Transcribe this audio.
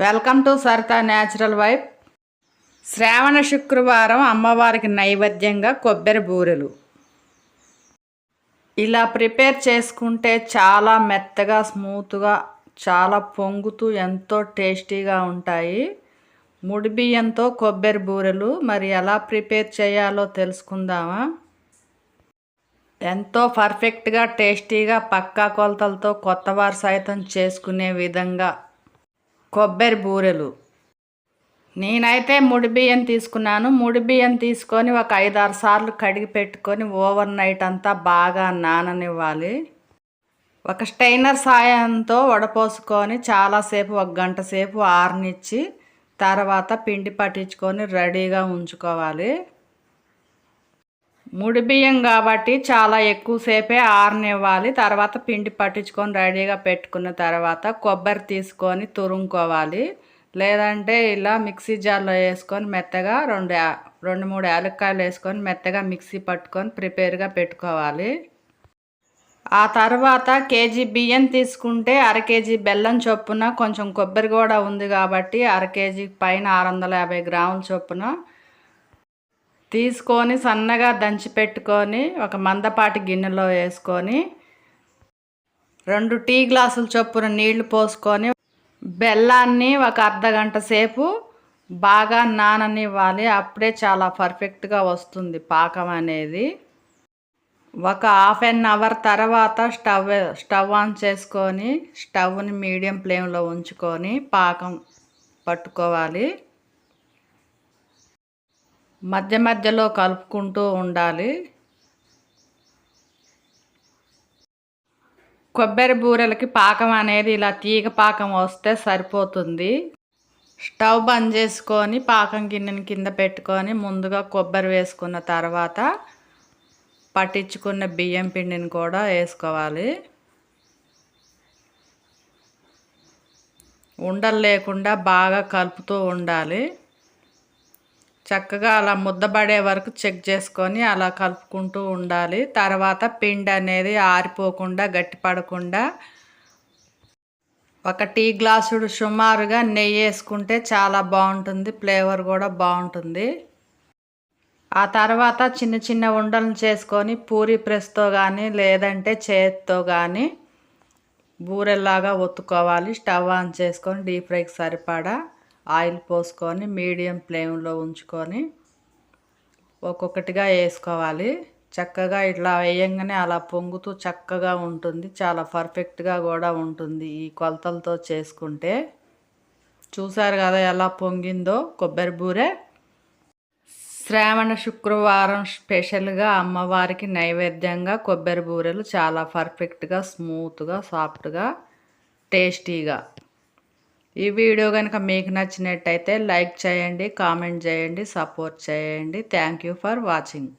Welcome to Sarita natural wife శ్రావణ శుక్రవారం అమ్మవారికి నైవేద్యంగా కొబ్బరి బూరెలు. ఇలా ప్రిపేర్ చేసుకుంటే చాలా మెత్తగా స్మూత్గా చాలా పొంగుతూ ఎంతో టేస్టీగా ఉంటాయి. ముడి బియ్యంతో కొబ్బరి బూరెలు మరి ఎలా ప్రిపేర్ చేయాలో తెలుసుకుందామా? ఎంతో పర్ఫెక్ట్గా టేస్టీగా పక్కా కొలతలతో కొత్తవారు సైతం చేసుకునే విధంగా కొబ్బరి బూరెలు. నేనైతే ముడి బియ్యం తీసుకున్నాను. ముడి బియ్యం తీసుకొని ఒక ఐదారు సార్లు కడిగి పెట్టుకొని ఓవర్ నైట్ అంతా బాగా నాననివ్వాలి. ఒక స్టైనర్ సాయంతో వడపోసుకొని చాలాసేపు ఒక గంట సేపు ఆరనిచ్చి తర్వాత పిండి పట్టించుకొని రెడీగా ఉంచుకోవాలి. ముడి బియ్యం కాబట్టి చాలా ఎక్కువసేపే ఆరనివ్వాలి. తర్వాత పిండి పట్టించుకొని రెడీగా పెట్టుకున్న తర్వాత కొబ్బరి తీసుకొని తురుముకోవాలి. లేదంటే ఇలా మిక్సీ జార్లో వేసుకొని మెత్తగా రెండు రెండు మూడు యాలక్కాయలు వేసుకొని మెత్తగా మిక్సీ పట్టుకొని ప్రిపేర్గా పెట్టుకోవాలి. ఆ తర్వాత కేజీ బియ్యం తీసుకుంటే అర కేజీ బెల్లం చొప్పున కొంచెం కొబ్బరి కూడా ఉంది కాబట్టి అర కేజీ పైన ఆరు వందల యాభై గ్రాముల చొప్పున తీసుకొని సన్నగా దంచి పెట్టుకొని ఒక మందపాటి గిన్నెలో వేసుకొని రెండు టీ గ్లాసుల చొప్పున నీళ్ళు పోసుకొని బెల్లాన్ని ఒక అర్ధ గంట సేపు బాగా నాననివ్వాలి. అప్పుడే చాలా పర్ఫెక్ట్గా వస్తుంది పాకం అనేది. ఒక హాఫ్ అన్ అవర్ తర్వాత స్టవ్ స్టవ్ ఆన్ చేసుకొని స్టవ్ని మీడియం ఫ్లేమ్లో ఉంచుకొని పాకం పట్టుకోవాలి. మధ్య మధ్యలో కలుపుకుంటూ ఉండాలి. కొబ్బరి బూరెలకి పాకం అనేది ఇలా తీగ పాకం వస్తే సరిపోతుంది. స్టవ్ బంద్ చేసుకొని పాకం గిన్నెని కింద పెట్టుకొని ముందుగా కొబ్బరి వేసుకున్న తర్వాత పట్టించుకున్న బియ్యం పిండిని కూడా వేసుకోవాలి. ఉండలు లేకుండా బాగా కలుపుతూ ఉండాలి. చక్కగా అలా ముద్దబడే వరకు చెక్ చేసుకొని అలా కలుపుకుంటూ ఉండాలి. తర్వాత పిండి అనేది ఆరిపోకుండా గట్టిపడకుండా ఒక టీ గ్లాసుడు సుమారుగా నెయ్యి వేసుకుంటే చాలా బాగుంటుంది ఫ్లేవర్ కూడా బాగుంటుంది. ఆ తర్వాత చిన్న చిన్న ఉండలను చేసుకొని పూరి ప్రెస్తో కానీ లేదంటే చేతితో కానీ బూరెల్లాగా ఒత్తుకోవాలి. స్టవ్ ఆన్ చేసుకొని డీప్ ఫ్రైకి సరిపడా ఆయిల్ పోసుకొని మీడియం ఫ్లేమ్లో ఉంచుకొని ఒక్కొక్కటిగా వేసుకోవాలి. చక్కగా ఇట్లా వేయంగానే అలా పొంగుతూ చక్కగా ఉంటుంది. చాలా పర్ఫెక్ట్గా కూడా ఉంటుంది ఈ కొలతలతో చేసుకుంటే. చూసారు కదా ఎలా పొంగిందో కొబ్బరి బూరె. శ్రావణ శుక్రవారం స్పెషల్గా అమ్మవారికి నైవేద్యంగా కొబ్బరి బూరెలు చాలా పర్ఫెక్ట్గా స్మూత్గా సాఫ్ట్గా టేస్టీగా. ఈ వీడియో కనుక మీకు నచ్చినట్టయితే లైక్ చేయండి కామెంట్ చేయండి సపోర్ట్ చేయండి. Thank you for watching